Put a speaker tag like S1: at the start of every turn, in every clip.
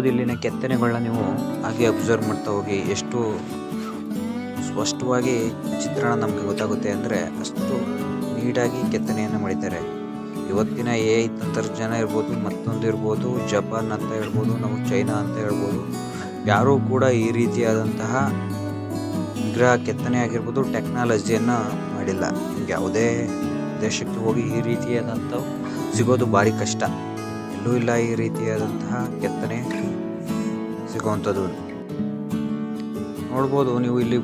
S1: ನೋಡ್ಬೋದು ಇಲ್ಲಿನ ಕೆತ್ತನೆಗಳನ್ನ ನೀವು ಹಾಗೆ ಅಬ್ಸರ್ವ್ ಮಾಡ್ತಾ ಹೋಗಿ ಎಷ್ಟು ಸ್ಪಷ್ಟವಾಗಿ ಚಿತ್ರಣ ನಮಗೆ ಗೊತ್ತಾಗುತ್ತೆ ಅಂದರೆ ಅಷ್ಟು ನೀಟಾಗಿ ಕೆತ್ತನೆಯನ್ನು ಮಾಡಿದ್ದಾರೆ. ಇವತ್ತಿನ ಎ ಐ ತಂತ್ರಜ್ಞಾನ ಇರ್ಬೋದು, ಮತ್ತೊಂದು ಇರ್ಬೋದು, ಜಪಾನ್ ಅಂತ ಹೇಳ್ಬೋದು ನಾವು ಚೈನಾ ಅಂತ ಹೇಳ್ಬೋದು ಯಾರೂ ಕೂಡ ಈ ರೀತಿಯಾದಂತಹ ವಿಗ್ರಹ ಕೆತ್ತನೆ ಆಗಿರ್ಬೋದು, ಟೆಕ್ನಾಲಜಿಯನ್ನು ಮಾಡಿಲ್ಲ. ಯಾವುದೇ ದೇಶಕ್ಕೆ ಹೋಗಿ ಈ ರೀತಿಯಾದಂಥವು ಸಿಗೋದು ಭಾರಿ ಕಷ್ಟ. ಎಲ್ಲೂ ಇಲ್ಲ ಈ ರೀತಿಯಾದಂತಹ ಕೆತ್ತನೆ. ಸಿಗುವಂಥದ್ದು ನೋಡ್ಬೋದು ನೀವು ಇಲ್ಲಿ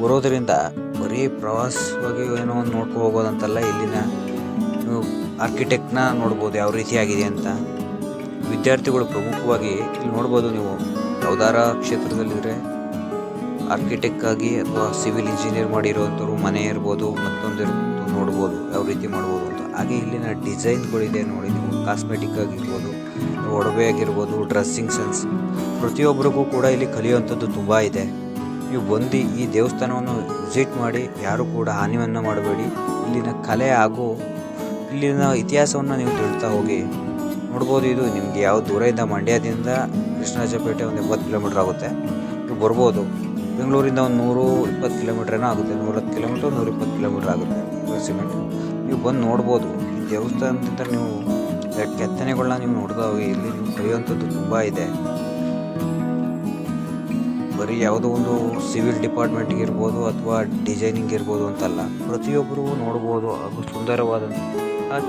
S1: ಬರೋದರಿಂದ ಬರೀ ಪ್ರವಾಸವಾಗಿ ಏನೋ ಒಂದು ನೋಡ್ಕೊ ಹೋಗೋದಂತಲ್ಲ ಇಲ್ಲಿನ ನೀವು ಆರ್ಕಿಟೆಕ್ಟ್ನ ನೋಡ್ಬೋದು ಯಾವ ರೀತಿ ಆಗಿದೆ ಅಂತ. ವಿದ್ಯಾರ್ಥಿಗಳು ಪ್ರಮುಖವಾಗಿ ಇಲ್ಲಿ ನೋಡ್ಬೋದು ನೀವು ಯಾವ್ದಾರ ಕ್ಷೇತ್ರದಲ್ಲಿದ್ರೆ ಆರ್ಕಿಟೆಕ್ಟ್ ಆಗಿ ಅಥವಾ ಸಿವಿಲ್ ಇಂಜಿನಿಯರ್ ಮಾಡಿರೋಂಥವ್ರು ಮನೆ ಇರ್ಬೋದು, ಮತ್ತೊಂದು ನೋಡ್ಬೋದು ಯಾವ ರೀತಿ ಮಾಡ್ಬೋದು ಅಂತ. ಹಾಗೆ ಇಲ್ಲಿನ ಡಿಸೈನ್ಗಳಿದೆ ನೋಡಿ, ನೀವು ಕಾಸ್ಮೆಟಿಕ್ ಆಗಿರ್ಬೋದು ಒಡವೆ ಆಗಿರ್ಬೋದು ಡ್ರೆಸ್ಸಿಂಗ್ ಸೆನ್ಸ್ ಪ್ರತಿಯೊಬ್ಬರಿಗೂ ಕೂಡ ಇಲ್ಲಿ ಕಲಿಯುವಂಥದ್ದು ತುಂಬ ಇದೆ. ನೀವು ಬಂದು ಈ ದೇವಸ್ಥಾನವನ್ನು ವಿಸಿಟ್ ಮಾಡಿ, ಯಾರೂ ಕೂಡ ಹಾನಿಯನ್ನು ಮಾಡಬೇಡಿ. ಇಲ್ಲಿನ ಕಲೆ ಹಾಗೂ ಇಲ್ಲಿನ ಇತಿಹಾಸವನ್ನು ನೀವು ತಿಳ್ತಾ ಹೋಗಿ. ನೋಡ್ಬೋದು ಇದು ನಿಮಗೆ ಯಾವ ದೂರದಿಂದ ಮಂಡ್ಯದಿಂದ ಕೃಷ್ಣರಾಜಪೇಟೆ ಒಂದು ಎಂಬತ್ತು ಕಿಲೋಮೀಟ್ರ್ ಆಗುತ್ತೆ. ನೀವು ಬರ್ಬೋದು. ಬೆಂಗಳೂರಿಂದ ಒಂದು ನೂರು ಇಪ್ಪತ್ತು ಕಿಲೋಮೀಟ್ರ್ ಏನೋ ಆಗುತ್ತೆ. ನೂರತ್ತು ಕಿಲೋಮೀಟ್ರ್ ನೂರಿಪ್ಪತ್ತು ಕಿಲೋಮೀಟ್ರ್ ಆಗುತ್ತೆ. ಸಿಮೆಂಟ್ ನೀವು ಬಂದು ನೋಡ್ಬೋದು. ಈ ದೇವಸ್ಥಾನದಿಂದ ನೀವು ಕೆತ್ತನೆಗಳನ್ನ ನೀವು ನೋಡ್ತಾ ಹೋಗಿ ಇಲ್ಲಿ ನೀವು ಕಲಿಯುವಂಥದ್ದು ತುಂಬ ಇದೆ. ಬರೀ ಯಾವುದೋ ಒಂದು ಸಿವಿಲ್ ಡಿಪಾರ್ಟ್ಮೆಂಟ್ಗೆ ಇರ್ಬೋದು ಅಥವಾ ಡಿಸೈನಿಂಗ್ ಇರ್ಬೋದು ಅಂತಲ್ಲ, ಪ್ರತಿಯೊಬ್ಬರು ನೋಡ್ಬೋದು. ಹಾಗೂ ಸುಂದರವಾದಂಥ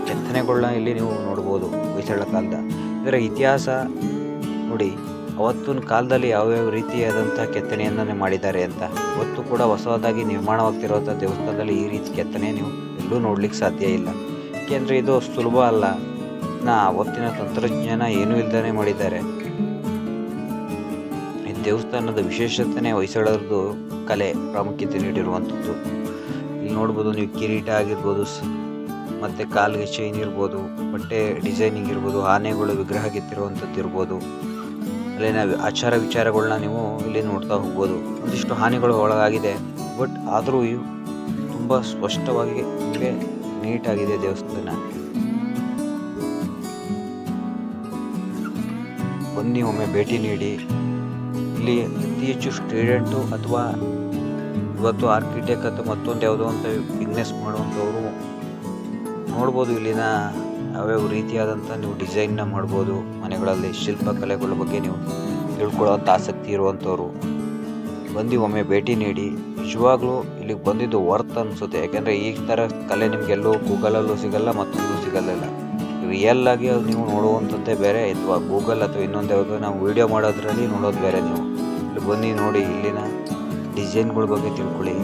S1: ಕೆತ್ತನೆಗಳನ್ನ ಇಲ್ಲಿ ನೀವು ನೋಡ್ಬೋದು ಹೊಯ್ಸಳ ಕಾಲದ. ಇದರ ಇತಿಹಾಸ ನೋಡಿ, ಅವತ್ತಿನ ಕಾಲದಲ್ಲಿ ಯಾವ್ಯಾವ ರೀತಿಯಾದಂಥ ಕೆತ್ತನೆಯನ್ನು ಮಾಡಿದ್ದಾರೆ ಅಂತ. ಇವತ್ತು ಕೂಡ ಹೊಸದಾಗಿ ನಿರ್ಮಾಣವಾಗ್ತಿರುವಂಥ ದೇವಸ್ಥಾನದಲ್ಲಿ ಈ ರೀತಿ ಕೆತ್ತನೆ ನೀವು ಎಲ್ಲೂ ನೋಡ್ಲಿಕ್ಕೆ ಸಾಧ್ಯ ಇಲ್ಲ. ಏಕೆಂದರೆ ಇದು ಸುಲಭ ಅಲ್ಲ. ನಾ ಅವತ್ತಿನ ತಂತ್ರಜ್ಞಾನ ಏನೂ ಇಲ್ಲದೇ ಮಾಡಿದ್ದಾರೆ. ಈ ದೇವಸ್ಥಾನದ ವಿಶೇಷತೆನೇ ಹೊಯ್ಸಳರದು ಕಲೆ, ಪ್ರಾಮುಖ್ಯತೆ ನೀಡಿರುವಂಥದ್ದು. ಇಲ್ಲಿ ನೋಡ್ಬೋದು ನೀವು ಕಿರೀಟ ಆಗಿರ್ಬೋದು ಮತ್ತು ಕಾಲಿಗೆ ಚೈನ್ ಇರ್ಬೋದು, ಬಟ್ಟೆ ಡಿಸೈನಿಂಗ್ ಇರ್ಬೋದು, ಆನೆಗಳು ವಿಗ್ರಹ ಕೆತ್ತಿರುವಂಥದ್ದು ಇರ್ಬೋದು. ಅಲ್ಲಿನ ಆಚಾರ ವಿಚಾರಗಳನ್ನ ನೀವು ಇಲ್ಲಿ ನೋಡ್ತಾ ಹೋಗ್ಬೋದು. ಒಂದಿಷ್ಟು ಹಾನಿಗಳು ಒಳಗಾಗಿದೆ, ಬಟ್ ಆದರೂ ತುಂಬ ಸ್ಪಷ್ಟವಾಗಿ ನಿಮಗೆ ನೀಟಾಗಿದೆ ದೇವಸ್ಥಾನ. ಬನ್ನಿ, ಒಮ್ಮೆ ಭೇಟಿ ನೀಡಿ. ಇಲ್ಲಿ ಅತಿ ಹೆಚ್ಚು ಸ್ಟೂಡೆಂಟು ಅಥವಾ ಇವತ್ತು ಆರ್ಕಿಟೆಕ್ಟ್ ಅಥವಾ ಮತ್ತೊಂದು ಯಾವುದೋ ಅಂತ ಬಿಸ್ನೆಸ್ ಮಾಡುವಂಥವರು ನೋಡ್ಬೋದು ಇಲ್ಲಿನ ಯಾವ್ಯಾವ ರೀತಿಯಾದಂಥ ನೀವು ಡಿಸೈನ್ನ ಮಾಡ್ಬೋದು, ಮನೆಗಳಲ್ಲಿ ಶಿಲ್ಪಕಲೆಗಳ ಬಗ್ಗೆ ನೀವು ತಿಳ್ಕೊಳ್ಳೋವಂಥ ಆಸಕ್ತಿ ಇರುವಂಥವ್ರು ಬಂದು ಒಮ್ಮೆ ಭೇಟಿ ನೀಡಿ. ನಿಜವಾಗ್ಲೂ ಇಲ್ಲಿಗೆ ಬಂದಿದ್ದು ವರ್ತ್ ಅನಿಸುತ್ತೆ. ಯಾಕೆಂದರೆ ಈ ಥರ ಕಲೆ ನಿಮಗೆಲ್ಲೂ ಗೂಗಲಲ್ಲೂ ಸಿಗಲ್ಲ ಮತ್ತೊಂದು ಸಿಗಲ್ಲ ರಿಯಲ್ ಆಗಿ ಅದು ನೀವು ನೋಡುವಂಥದ್ದೇ ಬೇರೆ. ಅಥವಾ ಗೂಗಲ್ ಅಥವಾ ಇನ್ನೊಂದು ಯಾವುದೋ ನಾವು ವೀಡಿಯೋ ಮಾಡೋದ್ರಲ್ಲಿ ನೋಡೋದು ಬೇರೆ ನೀವು. ಇಲ್ಲಿ ಬನ್ನಿ ನೋಡಿ, ಇಲ್ಲಿನ ಡಿಸೈನ್ಗಳ ಬಗ್ಗೆ ತಿಳ್ಕೊಳ್ಳಿ,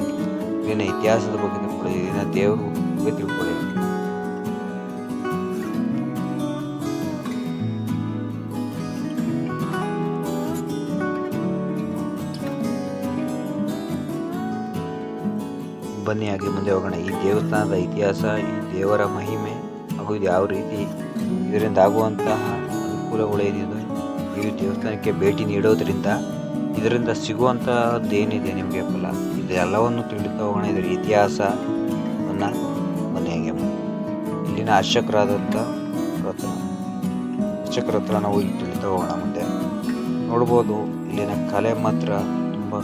S1: ಇಲ್ಲಿನ ಇತಿಹಾಸದ ಬಗ್ಗೆ ತಿಳ್ಕೊಳ್ಳಿ, ಇಲ್ಲಿನ ದೇವ್ರ ಬಗ್ಗೆ ತಿಳ್ಕೊಳ್ಳಿ. ಬನ್ನಿ, ಹಾಗೆ ಮುಂದೆ ಹೋಗೋಣ. ಈ ದೇವಸ್ಥಾನದ ಇತಿಹಾಸ, ಈ ದೇವರ ಮಹಿಮೆ ಇದು ಯಾವ ರೀತಿ ಇದರಿಂದ ಆಗುವಂತಹ ಅನುಕೂಲಗಳು ಏನಿದೆ? ಈ ದೇವಸ್ಥಾನಕ್ಕೆ ಭೇಟಿ ನೀಡೋದ್ರಿಂದ ಇದರಿಂದ ಸಿಗುವಂಥದ್ದು ಏನಿದೆ ನಿಮಗೆ ಫಲ? ಇದೆಲ್ಲವನ್ನು ತಿಳಿತಾ ಹೋಗೋಣ. ಇದರ ಇತಿಹಾಸವನ್ನು ಮನೆಗೆ ಇಲ್ಲಿನ ಅರ್ಚಕರಾದಂಥ ರತ್ನ ಅರ್ಚಕರ ಹತ್ರ ನಾವು ಇಲ್ಲಿ ತಿಳಿತಾ ಹೋಗೋಣ ಮುಂದೆ. ನೋಡ್ಬೋದು ಇಲ್ಲಿನ ಕಲೆ ಮಾತ್ರ ತುಂಬ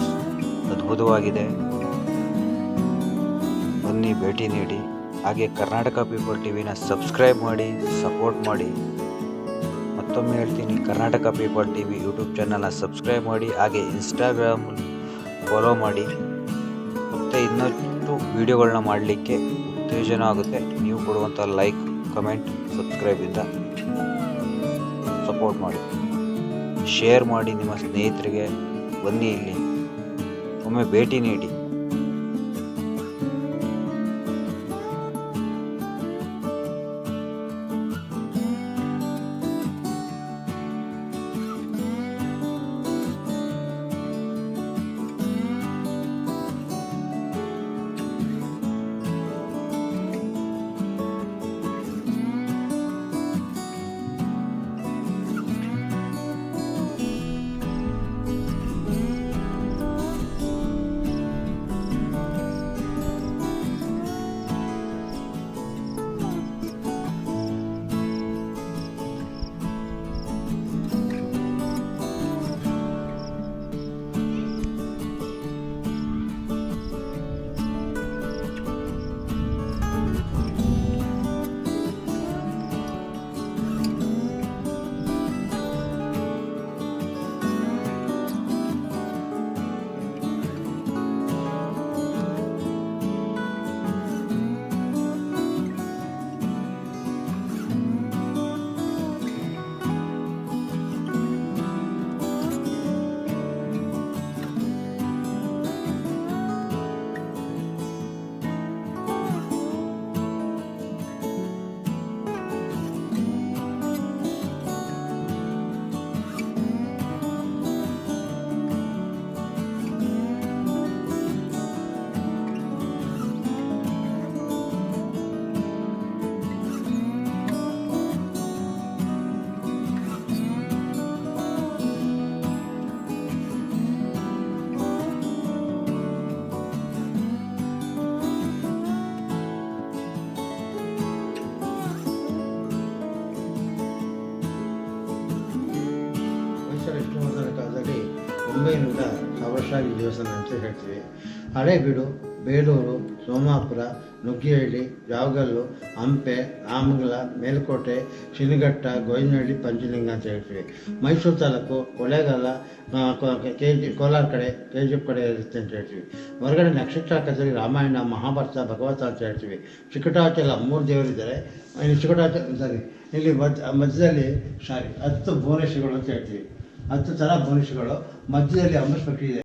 S1: ಅದ್ಭುತವಾಗಿದೆ. ಬನ್ನಿ, ಭೇಟಿ ನೀಡಿ. ಹಾಗೆ ಕರ್ನಾಟಕ ಪೀಪಲ್ ಟಿವಿನ ಸಬ್ಸ್ಕ್ರೈಬ್ ಮಾಡಿ, ಸಪೋರ್ಟ್ ಮಾಡಿ. ಮತ್ತೊಮ್ಮೆ ಹೇಳ್ತೀನಿ, ಕರ್ನಾಟಕ ಪೀಪಲ್ ಟಿವಿ ಯೂಟ್ಯೂಬ್ ಚಾನಲ್ನ ಸಬ್ಸ್ಕ್ರೈಬ್ ಮಾಡಿ, ಹಾಗೆ ಇನ್ಸ್ಟಾಗ್ರಾಮ್ ಫಾಲೋ ಮಾಡಿ. ಮತ್ತು ಇನ್ನಷ್ಟು ವೀಡಿಯೋಗಳನ್ನ ಮಾಡಲಿಕ್ಕೆ ಉತ್ತೇಜನ ಆಗುತ್ತೆ. ನೀವು ಕೊಡುವಂಥ ಲೈಕ್, ಕಮೆಂಟ್ ಸಬ್ಸ್ಕ್ರೈಬಿಂದ ಸಪೋರ್ಟ್ ಮಾಡಿ. ಶೇರ್ ಮಾಡಿ ನಿಮ್ಮ ಸ್ನೇಹಿತರಿಗೆ. ಬನ್ನಿ ಇಲ್ಲಿ. ಒಮ್ಮೆ ಭೇಟಿ ನೀಡಿ.
S2: ಒಂಬೈನೂರ ಸವರ್ಷ ವರ್ಷ ದೇವಸ್ಥಾನ ಅಂತ ಹೇಳ್ತೀವಿ. ಹಳೇಬೀಡು ಬೇಲೂರು, ಸೋಮಾಪುರ, ನುಗ್ಗಿಹಳ್ಳಿ ಜಾವಗಲ್ಲು ಹಂಪೆ, ರಾಮಗಲ, ಮೇಲ್ಕೋಟೆ ಶಿನಘಟ್ಟ ಗೋಯಿನಹಳ್ಳಿ ಪಂಚಲಿಂಗ ಅಂತ ಹೇಳ್ತೀವಿ. ಮೈಸೂರು ತಾಲೂಕು ಕೊಳ್ಳೇಗಾಲ ಕೆ ಜಿ, ಕೋಲಾರ ಕಡೆ ಕೆ ಜಿ ಎಫ್ ಕಡೆ ಇರುತ್ತೆ ಅಂತ ಹೇಳ್ತೀವಿ. ಹೊರಗಡೆ ನಕ್ಷತ್ರಾಕದಲ್ಲಿ ರಾಮಾಯಣ, ಮಹಾಭಾರತ, ಭಗವತ ಅಂತ ಹೇಳ್ತೀವಿ. ಚಿಕಟಾಚಲ ಮೂರು ದೇವರಿದ್ದಾರೆ ಇಲ್ಲಿ ಚಿಕಟಾಚಲ ಸಾರಿ ಇಲ್ಲಿ ಮಧ್ಯ ಮಧ್ಯದಲ್ಲಿ ಸಾರಿ ಹತ್ತು ಭುವನೇಶ್ವರಿಗಳು ಅಂತ ಹೇಳ್ತೀವಿ. ಹತ್ತು ಥರ ಮನುಷ್ಯಗಳು ಮಧ್ಯದಲ್ಲಿ ಅಂಬರೀಷ್ ಪಕ್ಷಿ ಇದೆ.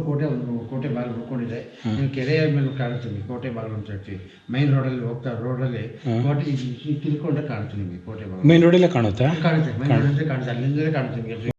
S2: ಕೋಟೆ ಒಂದು ಕೋಟೆ ಬಾಗಿಲು ಹುಡ್ಕೊಂಡಿದೆ ನೀವು ಕೆರೆಯ ಮೇಲೆ ಕಾಣುತ್ತೆ ನಿಮಗೆ ಕೋಟೆ ಬಾಗಿಲು ಅಂತ ಹೇಳ್ತೀವಿ ಮೈನ್ ರೋಡಲ್ಲಿ ಹೋಗ್ತಾ ರೋಡಲ್ಲಿ ಕೋಟೆ ತಿಳ್ಕೊಂಡ್ರೆ ಕಾಣುತ್ತೆ ನಿಮಗೆ ಕೋಟೆ ಬಾಗಿಲು
S3: ಮೈನ್ ರೋಡಲ್ಲೇ ಕಾಣುತ್ತಾ
S2: ಕಾಣುತ್ತೆ ಮೈನ್ ರೋಡಲ್ಲೇ ಕಾಣುತ್ತೆ ಅಲ್ಲಿಂದಲೇ ಕಾಣುತ್ತೆ ನಿಮಗೆ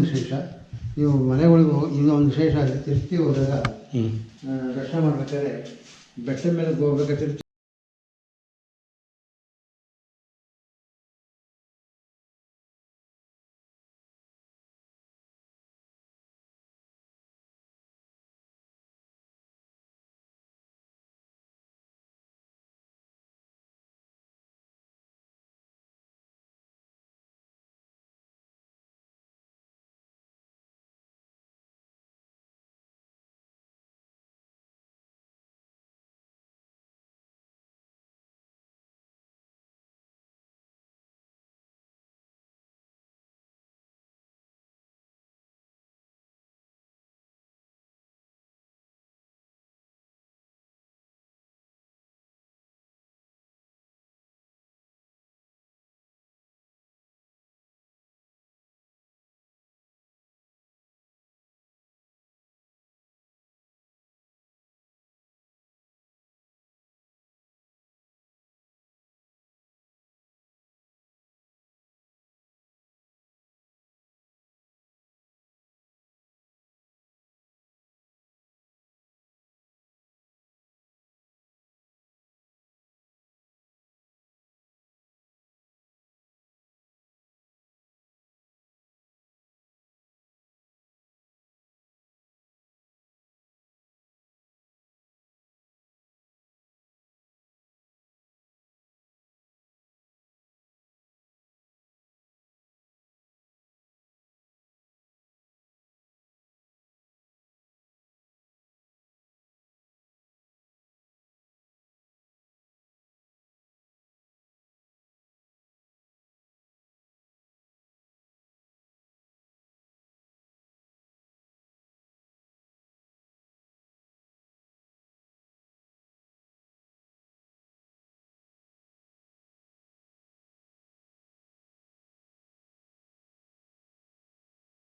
S2: ಒಂದು ವಿಶೇಷ. ನೀವು ಮನೆಗಳಿಗೆ ಹೋಗಿ ಇನ್ನೊಂದು ವಿಶೇಷ ಆಗಿ ತಿರುಪತಿ ಹೋದಾಗ ದರ್ಶನ ಮಾಡ್ಬೇಕಾದ್ರೆ ಬೆಟ್ಟದ ಮೇಲೆ ಹೋಗ್ಬೇಕಾದ್ರೆ ತಿರುಪತಿ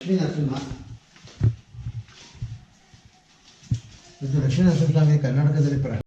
S2: ಲಕ್ಷ್ಮೀ ನರಸಿಂಹ ಇದು ಲಕ್ಷ್ಮೀ ನರಸಿಂಹಸ್ವಾಮಿ ಕರ್ನಾಟಕದಲ್ಲಿ ಪ್ರ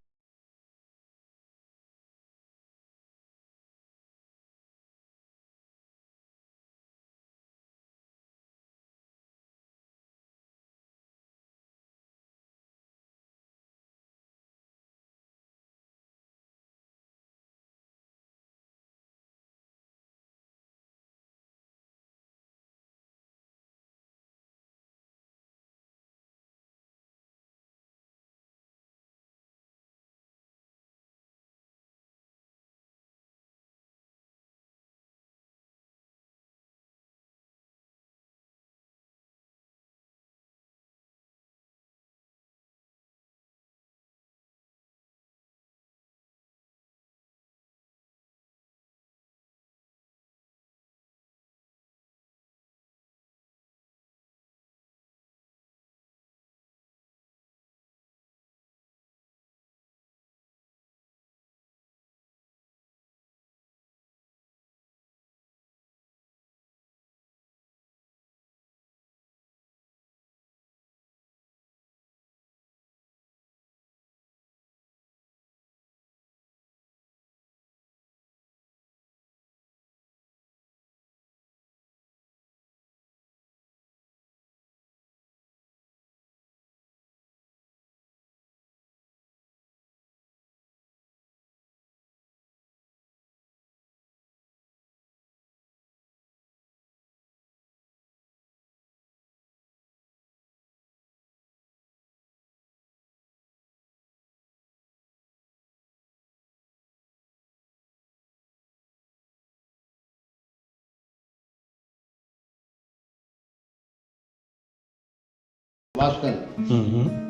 S2: ಭಾಸ್ಕರ್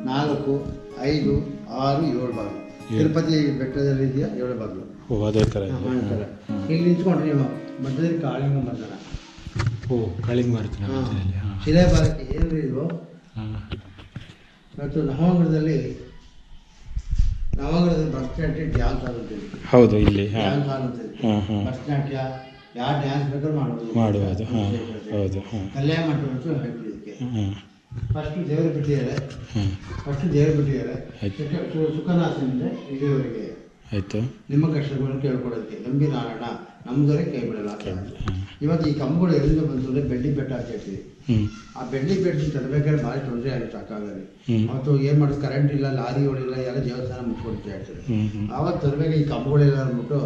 S2: ನಾಲ್ಕು ಐದು ಆರು ಏಳು ಬಾಗಿಲು. ತಿರುಪತಿ ಬೆಟ್ಟದಲ್ಲಿ ಇದೆಯಾ ಏಳು ಬಾಗಿಲು.
S3: ಓ ಅದೇ ಥರ
S2: ಹಾ,
S3: ಇದೆ
S2: ಇಲ್ಲಿ ನಿಂತ್ಕೊಂಡ್ರಿ ನೀವು ಮಧ್ಯದಲ್ಲಿ ಕಾಳಿಂಗ ಬಂಧನ
S3: ಓ ಕಾಳಿಂಗ ಮಾಡ್ತೀನಿ
S2: ಶಿಲೆ ಬಾಲಕ್ಕೆ ಏನು ಇದು? ಮತ್ತು ನವಗ್ರಹದಲ್ಲಿ ನವಗ್ರಹದಲ್ಲಿ ಭರತನಾಟ್ಯ ಡ್ಯಾನ್ಸ್ ಆಗುತ್ತೆ
S3: ಹೌದು ಇಲ್ಲಿ
S2: ಡ್ಯಾನ್ಸ್ ಆಗುತ್ತೆ ಭರತನಾಟ್ಯ ಯಾವ ಡ್ಯಾನ್ಸ್ ಬೇಕಾದ್ರೂ ಮಾಡ್ಬೋದು
S3: ಮಾಡುವುದು ಹೌದು
S2: ಕಲ್ಯಾಣ ಮಂಟಪ ಅಂತ ಹೇಳ್ತೀವಿ ಇದಕ್ಕೆ
S3: ಹಾಂ
S2: ಫಸ್ಟ್ ದೇವರು ಬಿಟ್ಟಿದ್ದಾರೆ ಫಸ್ಟ್ ದೇವರು ಬಿಟ್ಟಿದ್ದಾರೆ ಸುಖನಾಥನಿಂದ ಇಲ್ಲಿವರೆಗೆ
S3: ಆಯಿತು.
S2: ನಿಮ್ಮ ಕಷ್ಟಗಳನ್ನು ಕೇಳ್ಕೊಡೋದಕ್ಕೆ ನಂಬಿ ನಾರಾಯಣ ನಮ್ಮದವರೇ ಕೈ ಬಿಡಲ್ಲ ಇವತ್ತು ಈ ಕಂಬಗಳು ಎಲ್ಲಿಂದ ಬಂತು ಅಂದರೆ ಬೆಳ್ಳಿ ಬೆಟ್ಟ ಅಂತ ಹೇಳ್ತೀವಿ. ಆ ಬೆಳ್ಳಿ ಬೆಟ್ಟ ತರಬೇಕಾದ್ರೆ ಭಾರಿ ತೊಂದರೆ ಆಗುತ್ತೆ ಆ ಕಾಲದಲ್ಲಿ. ಅವತ್ತು ಏನು ಮಾಡೋದು? ಕರೆಂಟ್ ಇಲ್ಲ ಲಾರಿಗಳಿಲ್ಲ ಎಲ್ಲ ದೇವಸ್ಥಾನ ಮುಚ್ಕೊಡ್ತಾ ಇರ್ತಾರೆ
S3: ಅವತ್ತು
S2: ಆವತ್ತು ತರಬೇಕು ಈ ಕಂಬಗಳೆಲ್ಲ ಅಂದ್ಬಿಟ್ಟು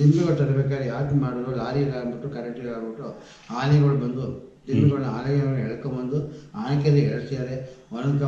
S2: ದಿಂಬೆಗಳು ತರಬೇಕಾದ್ರೆ ಯಾಕೆ ಮಾಡೋದು? ಲಾರಿ ಇಲ್ಲ ಅಂದ್ಬಿಟ್ಟು ಕರೆಂಟ್ ಇಲ್ಲ ಅಂದ್ಬಿಟ್ಟು ಆನೆಗಳು ಬಂದು ದಿಂಬೆಗಳನ್ನ ಆನೆಗಳನ್ನ ಎಳ್ಕೊಂಬಂದು ಆನೆಕೆರೆ ಎಳ್ಸ್ತಾರೆ ಒಂದೊಂದು